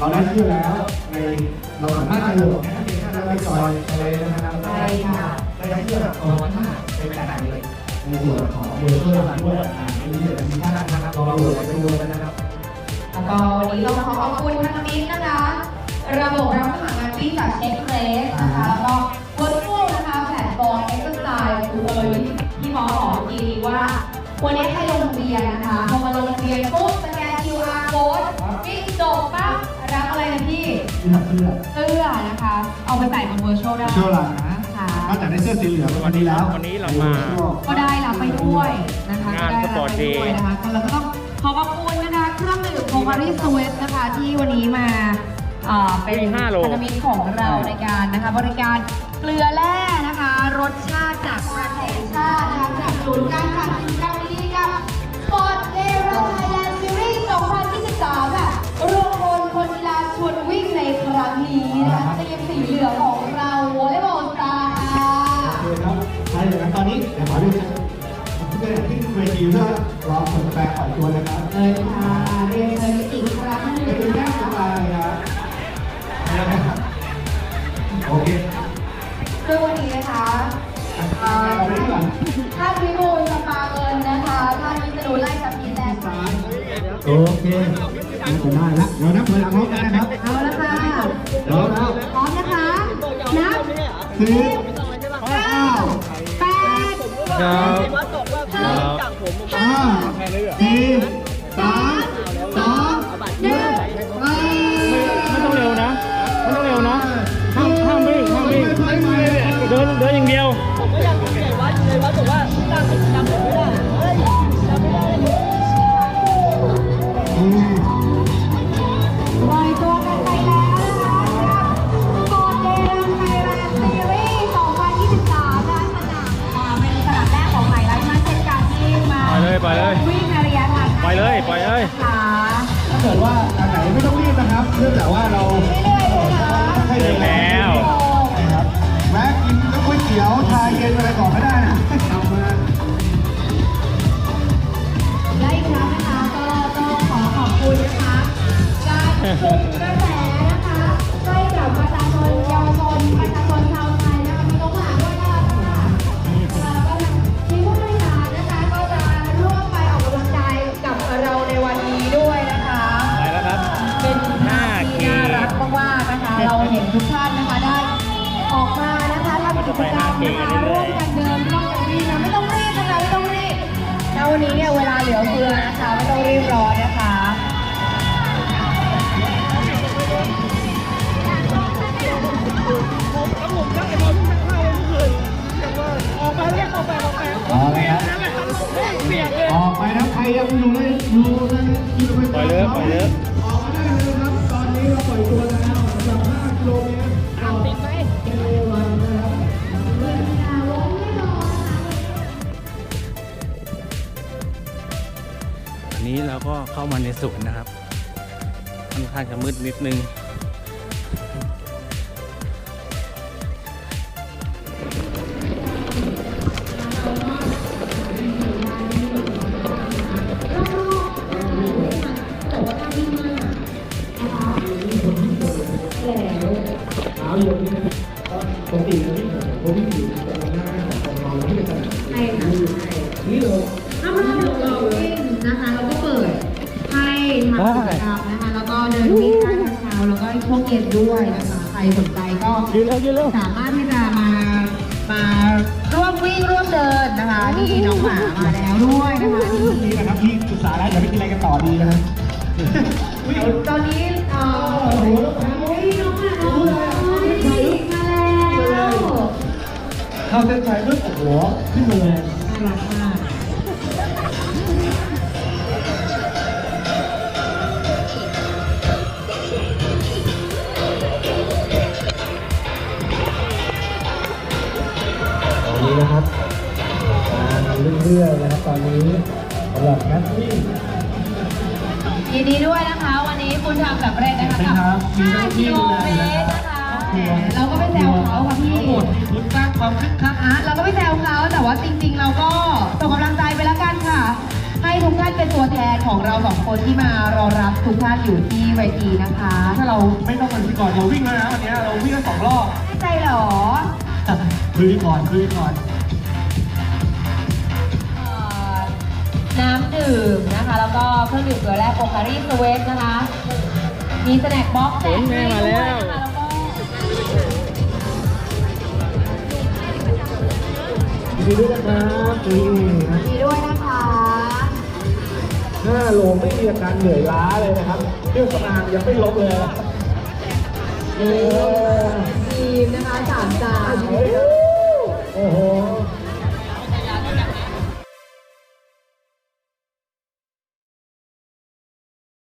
เราได้ชื่อแล้วในเราสามารถจะโหลดแอปพลิเคชันแล้วไปจอยเลยนะครับใช่ค่ะได้ชื่อแบบตอนที่เป็นแบบไหนเลยในส่วนของเบอร์เพื่อนด้วยอ่าในนี้เดี๋ยวจะมีท่านนะครับลองโหลดไปดูกันนะครับแล้วก็วันนี้ต้องขอขอบคุณพันมิตรนะคะ ระบบรับสมัครงานวิ่จากเช็คเพรสนะคะแล้วก็เวิร์ดฟูนะคะแพลตฟอร์มเอ็กซ์ไซส์คือเลยที่หมอบอกเมื่อกี้ว่าวันนี้ พี่เสื้อเสื้อเสื้อนะคะ เอาไปใส่บนเวอร์ชวลได้เสื้อลายนะค่ะ นอกจากได้เสื้อสีเหลืองวันนี้แล้ววันนี้เรามาก็ได้รับไปด้วยนะคะงานก็ได้สปอร์ตไปเดย์ด้วยนะคะแล้วก็ต้องขอขอบคุณนะคะเครื่องดื่มโคคาริสเวสนะคะที่วันนี้มาเอ่อเป็นวิ่ง5โล พันธมิตรของเราในการนะคะบริการเกลือแร่นะคะ รสชาติจากประเทศชาตินะคะสนับสนุนการ รั้งนี้นะคะทีมสีเหลืองของเราวอลเลย์บอลสตาร์ค่ะโอเคครับใช่เลยครับตอนนี้เดี๋ยวขอเรียนเชิญเพื่อนขึ้นเวทีเพื่อรอผลแปลปล่อยตัวนะครับเลยค่ะเรียนเชิญอีกครั้งหนึ่งเป็นแค่สบายครับโอเคซึ่งวันนี้นะคะเอาไปที่หลังท่านวิบูลสปาเงินนะคะท่านวิษณุไล่กับพีแลนด์โอเคนี่ได้แล้วเดี๋ยวนับถอยหลังพร้อมกันนะครับเอาละ พร้อมแล้วพร้อมนะคะ นับสิบเก้าแปดครับห้าห้าสี่สามสองหนึ่งไปไม่ต้องเร็วนะไม่ต้องเร็วนะห้ามห้ามวิ่งห้ามวิ่งเดินเดินอย่างเดียวอื เกิดว่าอันไหนไม่ต้องรีบนะครับเนื่องจากว่าเราเรื่อยๆเลยนะค่อยๆเดินแล้วใช่ครับแวะกินก๋วยเตี๋ยวชาเย็นอะไรก่อนก็ได้นะทำมาและอีกครั้งนะคะก็ต้องขอขอบคุณนะคะการปลุกกระแสนะคะให้กับประชาชนเยาวชนประชาชนชาวไทยนะคะ นะคะทำกิจกรรมนะคะร่วมกันเดินร่วมกันวิ่งนะไม่ต้องรีบนะคะไม่ต้องรีบแล้ววันนี้เนี่ยเวลาเหลือเฟือนะคะไม่ต้องรีบร้อนนะคะออกไปแล้วครับออกไปนะใครยังอยู่ในอยู่ในกิโลเมตรปล่อยเลยปล่อยเลย ออกมาได้เลยครับ ตอนนี้เราปล่อยตัวแล้วสำหรับ5กิโลเมตร นี้เราก็เข้ามาในสวนนะครับค่อนข้างจะมืดนิดนึงเช้ ทำกิจกรรมนะคะแล้วก็เดินวิ่งได้ทั้งเช้าแล้วก็ช่วงเย็นด้วยนะคะใครสนใจก็ ยืนแล้วยืนแล้ว สามารถที่จะมามาร่วมวิ่งร่วมเดินนะคะนี่น้องหมามาแล้วด้วยนะคะนี่นี่นะครับที่ศึกษาแล้วเดี๋ยวไปกินอะไรกันต่อดีนะครับตอนนี้เอ่อโอ้ยน้องหมาน้องหมามาแล้วเข้าเส้นชัยปุ๊บโอ้โหขึ้นมาเลยน่ารักมาก มาเรื่อยๆนะครับตอนนี้สำหรับนักวิ่ง ยินดีด้วยนะคะ วันนี้คุณทำสำเร็จนะคะกับครับมีเจ้าหน้าที่5กิโลดูแลเมอยู่ตแล้วรนะคะครอบคแหรัวมเราก็ไปแซวเขาค่ะพี่ ทั้งหมดมีพุทธสร้างความคึกคัก อะเราก็ไปแซวเขาแต่ว่าจริง ๆ เราก็ส่งกำลังใจไปแล้วกันค่ะให้ให้ทุกท่านเป็นตัวแทนของเราสองคนที่มารอรับทุกท่านอยู่ที่เวทีนะคะถ้าเราไม่ต้องเป็นพิธีกรเราวิ่งแล้วนะวันนี้เราวิ่งกันสองรอบแน่ใจเหรอ คุยก่อนคุยก่อน น้ำดื่มนะคะ แล้วก็เครื่องดื่มเกลือแร่โปคารีสเวฟนะคะ มีสแน็คบ็อกซ์แจกให้ด้วยนะคะแล้วก็ยินดีด้วยนะครับนี่นะมีด้วยนะคะ5โลไม่มีอาการเหนื่อยล้าเลยนะครับเครื่องสำอางยังไม่ลบเลยนะครับเออ